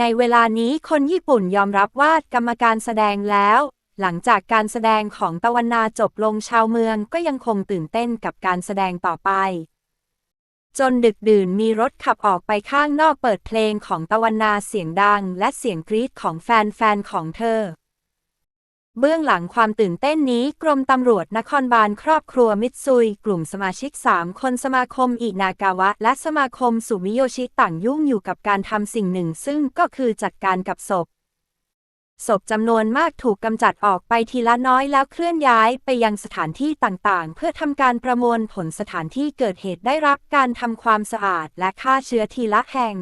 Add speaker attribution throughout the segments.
Speaker 1: ในเวลานี้คนญี่ปุ่นยอมรับว่ากรรมการแสดงแล้ว หลังจากการแสดงของตะวันนาจบลงชาวเมืองก็ยังคงตื่นเต้นกับการแสดงต่อไป จนดึกดื่นมีรถขับออกไปข้างนอกเปิดเพลงของตะวันนาเสียงดัง และเสียงกรี๊ดของแฟนๆของเธอ เบื้องหลังความตื่นเต้นนี้กรมตำรวจนครบาลครอบครัวมิตซุย กลุ่มสมาชิก 3 คนสมาคมอินากาวะ และสมาคมสุมิโยชิต่างยุ่งอยู่กับการทำสิ่งหนึ่ง ซึ่งก็คือจัดการกับศพ ศพจำนวนมากถูกกำจัดออกไปทีละน้อยแล้วเคลื่อนย้ายไปยังสถานที่ต่างๆ เพื่อทำการประมวลผลสถานที่เกิดเหตุได้รับการทำความสะอาดและฆ่าเชื้อทีละแห่ง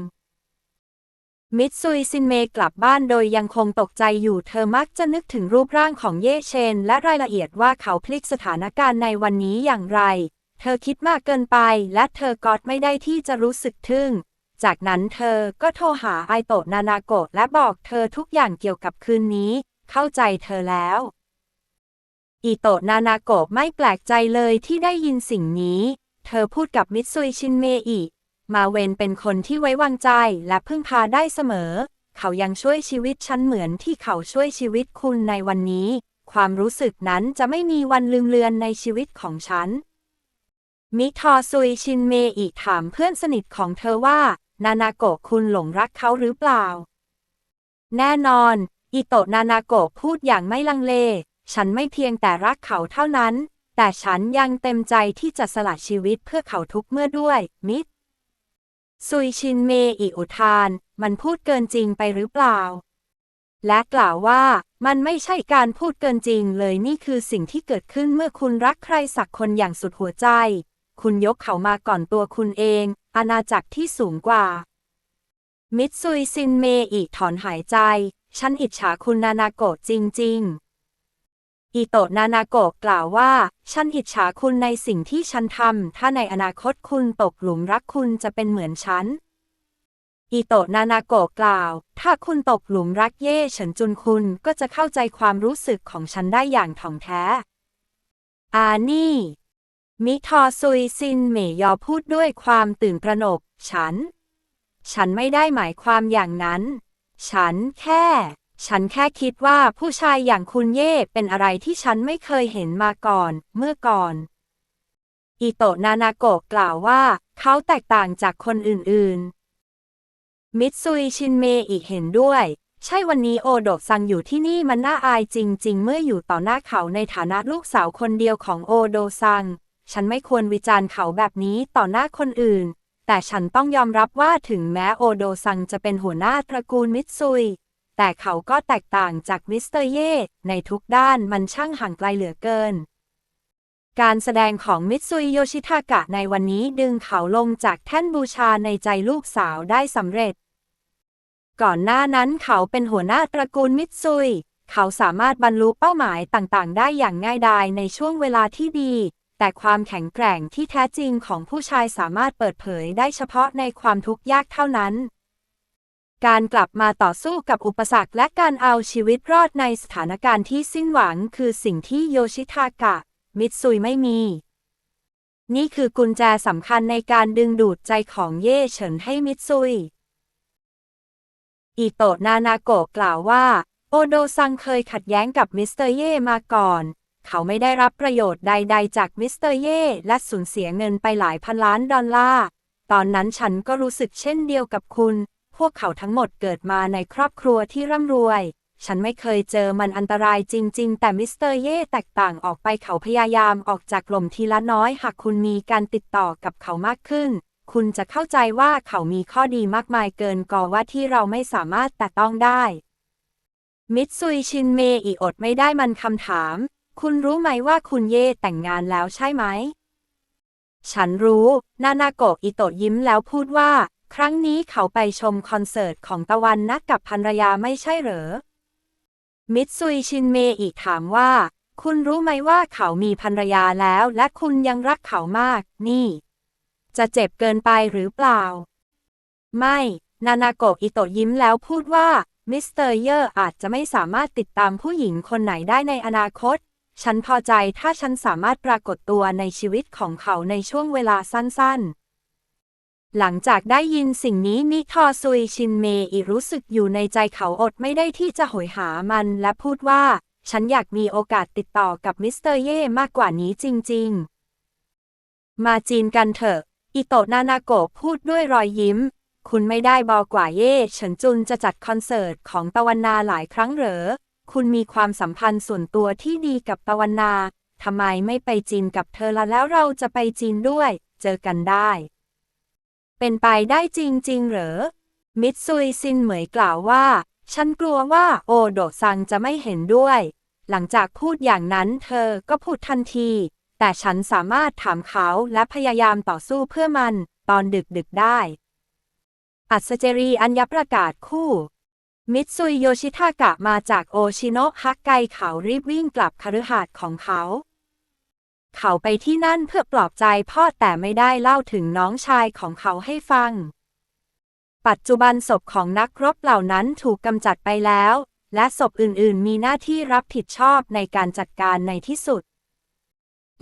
Speaker 1: มิตซุยซินเมกลับบ้านโดยยังคงตกใจอยู่เธอมักจะนึกถึงรูปร่างของเย่เชน และรายละเอียดว่าเขาพลิกสถานการณ์ในวันนี้อย่างไร เธอคิดมากเกินไป และเธอกอดไม่ได้ที่จะรู้สึกทึ่ง จากนั้นเธอก็โทรหาไอโตะนานาโกะและบอกเธอทุกอย่างเกี่ยวกับคืนนี้ เข้าใจเธอแล้ว อิโตะนานาโกะไม่แปลกใจเลยที่ได้ยินสิ่งนี้ เธอพูดกับมิตซุยชินเมอิ มาเวนเป็นคนที่ไว้วางใจและพึ่งพาได้เสมอ เขายังช่วยชีวิตฉันเหมือนที่เขาช่วยชีวิตคุณในวันนี้ ความรู้สึกนั้นจะไม่มีวันลืมเลือนในชีวิตของฉัน มิทอซุยชินเมอิถามเพื่อนสนิทของเธอว่า นานาโกะคุณหลงรักเขาหรือเปล่า แน่นอน อิโตะนานาโกะพูดอย่างไม่ลังเล ฉันไม่เพียงแต่รักเขาเท่านั้น แต่ฉันยังเต็มใจที่จะสละชีวิตเพื่อเขาทุกเมื่อด้วย มิต ซุยชินเมอิอุทาน มันพูดเกินจริงไปหรือเปล่า และกล่าวว่ามันไม่ใช่การพูดเกินจริงเลยนี่คือสิ่งที่เกิดขึ้นเมื่อคุณรักใครสักคนอย่างสุดหัวใจ คุณยกเขามาก่อนตัวคุณเอง อาณาจักรที่สูงกว่า มิตซุยซินเมอิถอนหายใจ ฉันอิจฉาคุณนานาโกะจริง ๆ อิโตะนานาโกะกล่าวว่า ฉันอิจฉาคุณในสิ่งที่ฉันทำ ถ้าในอนาคตคุณตกหลุมรักคุณจะเป็นเหมือนฉัน อิโตะนานาโกะกล่าว ถ้าคุณตกหลุมรักเย่เฉินจุนคุณก็จะเข้าใจความรู้สึกของฉันได้อย่างถ่องแท้ อานี่ มิทอซุยซินเหมยอพูดด้วยความตื่นตระหนก ฉัน ฉันไม่ได้หมายความอย่างนั้น ฉันแค่ ฉันแค่คิดว่าผู้ชายอย่างคุณเย่เป็นอะไรที่ฉันไม่เคยเห็นมาก่อน เมื่อก่อน อิโตะนานาโกะกล่าวว่า เขาแตกต่างจากคนอื่นๆ มิตซุยชินเมอีกเห็นด้วย ใช่วันนี้โอโดะซังอยู่ที่นี่มันน่าอายจริง ๆ เมื่ออยู่ต่อหน้าเขาในฐานะลูกสาวคนเดียวของโอโดซัง ฉันไม่ควรวิจารณ์เขาแบบนี้ต่อหน้าคนอื่น แต่ฉันต้องยอมรับว่าถึงแม้โอโดซังจะเป็นหัวหน้าตระกูลมิตซุย แต่เขาก็แตกต่างจากมิสเตอร์เย่ในทุกด้านมันช่างห่างไกลเหลือเกิน การแสดงของมิตซุยโยชิทากะในวันนี้ดึงเขาลงจากแท่นบูชาในใจลูกสาวได้สำเร็จ ก่อนหน้านั้นเขาเป็นหัวหน้าตระกูลมิตซุย เขาสามารถบรรลุเป้าหมายต่างๆ ได้อย่างง่ายดายในช่วงเวลาที่ดี แต่ความแข็งแกร่งที่แท้จริงของผู้ชายสามารถเปิดเผยได้เฉพาะในความทุกข์ยากเท่านั้น การกลับมาต่อสู้กับอุปสรรคและการเอาชีวิตรอดในสถานการณ์ที่สิ้นหวังคือสิ่งที่โยชิทากะ มิตซุยไม่มี นี่คือกุญแจสำคัญในการดึงดูดใจของเย่เฉินให้มิตซุย อิโตะนานาโกะกล่าวว่า โอโดซังเคยขัดแย้งกับมิสเตอร์เย่มาก่อน เขาไม่ได้รับประโยชน์ใด ๆ จากมิสเตอร์เย่และสูญเสียเงินไปหลายพันล้านดอลลาร์ ตอนนั้นฉันก็รู้สึกเช่นเดียวกับคุณ พวกเขาทั้งหมดเกิดมาในครอบครัวที่ร่ำรวย ฉันไม่เคยเจอมันอันตรายจริง ๆ แต่มิสเตอร์เย่แตกต่างออกไปเขาพยายามออกจากกลุ่มทีละน้อย หากคุณมีการติดต่อกับเขามากขึ้น คุณจะเข้าใจว่าเขามีข้อดีมากมายเกินกว่าว่าที่เราไม่สามารถแตะต้องได้ มิตซุยชินเมอิอดไม่ได้มันคำถาม คุณรู้ไหมว่าคุณเย่แต่งงานแล้วใช่ไหมฉันรู้ นานาโกะอิโตะยิ้มแล้วพูดว่า ครั้งนี้เขาไปชมคอนเสิร์ตของตะวันนะกับภรรยาไม่ใช่เหรอ มิตซุยชินเมอิถามว่า คุณรู้ไหมว่าเขามีภรรยาแล้ว และคุณยังรักเขามาก นี่ จะเจ็บเกินไปหรือเปล่า ไม่ นานาโกะอิโตะยิ้มแล้วพูดว่า มิสเตอร์เยอร์อาจจะไม่สามารถติดตามผู้หญิงคนไหนได้ในอนาคต ฉันพอใจถ้าฉันสามารถปรากฏตัวในชีวิตของเขาในช่วงเวลาสั้น หลังจากได้ยินสิ่งนี้มิทอซุยชินเมอีรู้สึกอยู่ในใจเขาอดไม่ได้ที่จะโหยหามันและพูดว่า ฉันอยากมีโอกาสติดต่อกับมิสเตอร์เย่มากกว่านี้จริง ๆ มาจีนกันเถอะ อิโตะนานาโกะพูดด้วยรอยยิ้ม คุณไม่ได้บอกกว่าเย่เฉินจุนจะจัดคอนเสิร์ตของตะวันนาหลายครั้งเหรอ คุณมีความสัมพันธ์ส่วนตัวที่ดีกับตะวันนาทำไมไม่ไปจีนกับเธอละแล้วเราจะไปจีนด้วย เจอกันได้ เป็นไปได้จริง ๆ เหรอ มิตซุยซินเหมยกล่าวว่า ฉันกลัวว่าโอโดซังจะไม่เห็นด้วย หลังจากพูดอย่างนั้นเธอก็พูดทันที แต่ฉันสามารถถามเขาและพยายามต่อสู้เพื่อมันตอนดึกๆได้ อัศเจรีอัญญประกาศคู่ มิตซุยโยชิทากะมาจากโอชิโนะฮักไกเขารีบวิ่งกลับคฤหาสน์ของเขา เขาไปที่นั่นเพื่อปลอบใจพ่อแต่ไม่ได้เล่าถึงน้องชายของเขาให้ฟัง ปัจจุบันศพของนักรบเหล่านั้นถูกกำจัดไปแล้ว และศพอื่นๆ มีหน้าที่รับผิดชอบในการจัดการในที่สุด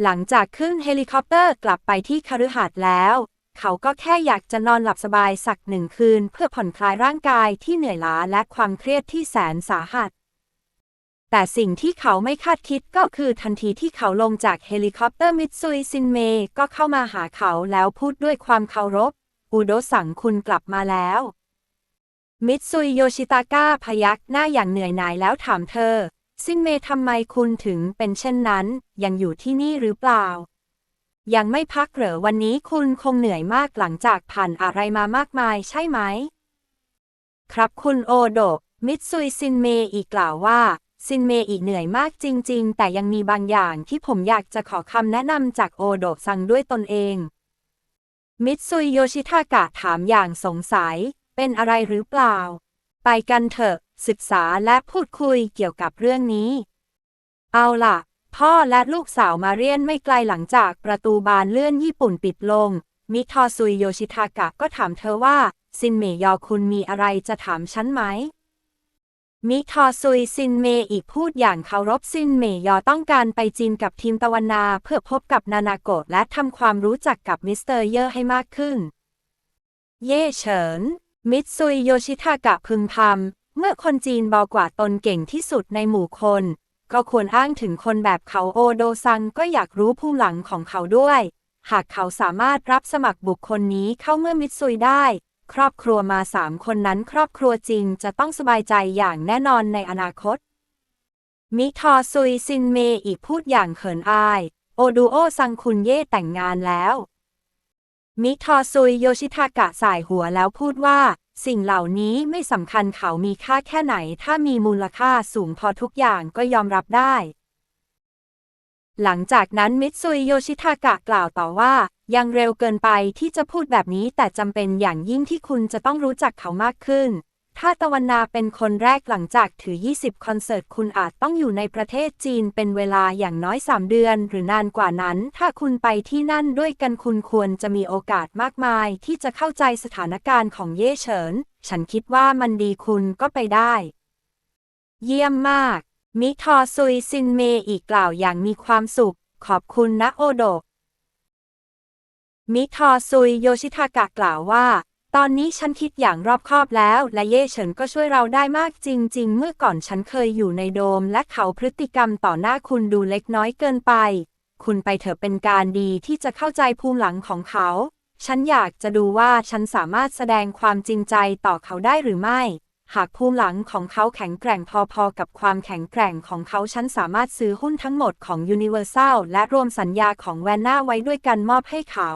Speaker 1: หลังจากขึ้นเฮลิคอปเตอร์กลับไปที่คฤหาสน์แล้ว เขาก็แค่อยากจะนอนหลับสบายสักหนึ่งคืน เพื่อผ่อนคลายร่างกายที่เหนื่อยล้าและความเครียดที่แสนสาหัส แต่สิ่งที่เขาไม่คาดคิดก็คือทันทีที่เขาลงจากเฮลิคอปเตอร์มิตซุยซินเมก็เข้ามาหาเขาแล้วพูดด้วยความเคารพอุโดสั่งคุณกลับมาแล้ว มิตซุยโยชิตากะพยักหน้าอย่างเหนื่อยหน่ายแล้วถามเธอ ซินเมทำไมคุณถึงเป็นเช่นนั้น ยังอยู่ที่นี่หรือเปล่า ยังไม่พักเหรอวันนี้คุณคงเหนื่อยมากหลังจากผ่านอะไรมามากมายใช่ไหม ครับคุณโอโดมิตซุยซินเมอีกกล่าวว่า ซินเมอีเหนื่อยมากจริง ๆ แต่ยังมีบางอย่างที่ผมอยากจะขอคำแนะนำจากโอโดะซังด้วยตนเอง มิตซุยโยชิทากะถามอย่างสงสัย เป็นอะไรหรือเปล่า ไปกันเถอะ ศึกษาและพูดคุยเกี่ยวกับเรื่องนี้ เอาล่ะ พ่อและลูกสาวมาเรียนไม่ไกลหลังจากประตูบานเลื่อนญี่ปุ่นปิดลง มิทอซุยโยชิทากะก็ถามเธอว่า ซินเมยอคุณมีอะไรจะถามฉันไหม มิทอซุยซินเมอีกพูดอย่างเคารพซินเมยอต้องการไปจีนกับทีมตะวันนาเพื่อพบกับนานาโกะและทำความรู้จักกับมิสเตอร์เยอร์ให้มากขึ้น เย่เฉิน มิตซุยโยชิทากะพึงพำเมื่อคนจีนบอกว่าตนเก่งที่สุดในหมู่คน ก็ควรอ้างถึงคนแบบเขาโอโดซังก็อยากรู้ผู้หลังของเขาด้วย หากเขาสามารถรับสมัครบุคคลนี้เข้าเมื่อมิตซุยได้ ครอบครัวมาสามคนนั้นครอบครัวจริงจะต้องสบายใจอย่างแน่นอนในอนาคต มิทอซุยซินเมอีกพูดอย่างเขินอาย โอดูโอซังคุณเย่แต่งงานแล้ว มิทอซุยโยชิทากะสายหัวแล้วพูดว่า สิ่งเหล่านี้ไม่สำคัญเขามีค่าแค่ไหน ถ้ามีมูลค่าสูงพอทุกอย่างก็ยอมรับได้ หลังจากนั้นมิตซุยโยชิทากะกล่าวต่อว่า ยังเร็วเกินไปที่จะพูดแบบนี้แต่จำเป็นอย่างยิ่งที่คุณจะต้องรู้จักเขามากขึ้น ถ้าตะวันนาเป็นคนแรกหลังจากถือ 20 คอนเสิร์ต คุณอาจต้องอยู่ในประเทศจีนเป็นเวลาอย่างน้อย 3 เดือน หรือนานกว่านั้น ถ้าคุณไปที่นั่นด้วยกันคุณควรจะมีโอกาสมากมาย ที่จะเข้าใจสถานการณ์ของเย่เฉิน ฉันคิดว่ามันดีคุณก็ไปได้ เยี่ยมมาก มิทอซุยซินเมอีกกล่าวอย่างมีความสุข ขอบคุณนะโอโด มิทอซุยโยชิทากะกล่าวว่า ตอนนี้ฉันคิดอย่างรอบคอบแล้ว และเย่เฉินก็ช่วยเราได้มากจริง ๆ เมื่อก่อนฉันเคยอยู่ในโดม และเขาพฤติกรรมต่อหน้าคุณดูเล็กน้อยเกินไป คุณไปเถอะเป็นการดีที่จะเข้าใจภูมิหลังของเขา ฉันอยากจะดูว่าฉันสามารถแสดงความจริงใจต่อเขาได้หรือไม่ หากภูมิหลังของเขาแข็งแกร่งพอๆกับความแข็งแกร่งของเขาฉันสามารถซื้อหุ้นทั้งหมดของ Universal และรวมสัญญาของแวนนาไว้ด้วยกันมอบให้เขา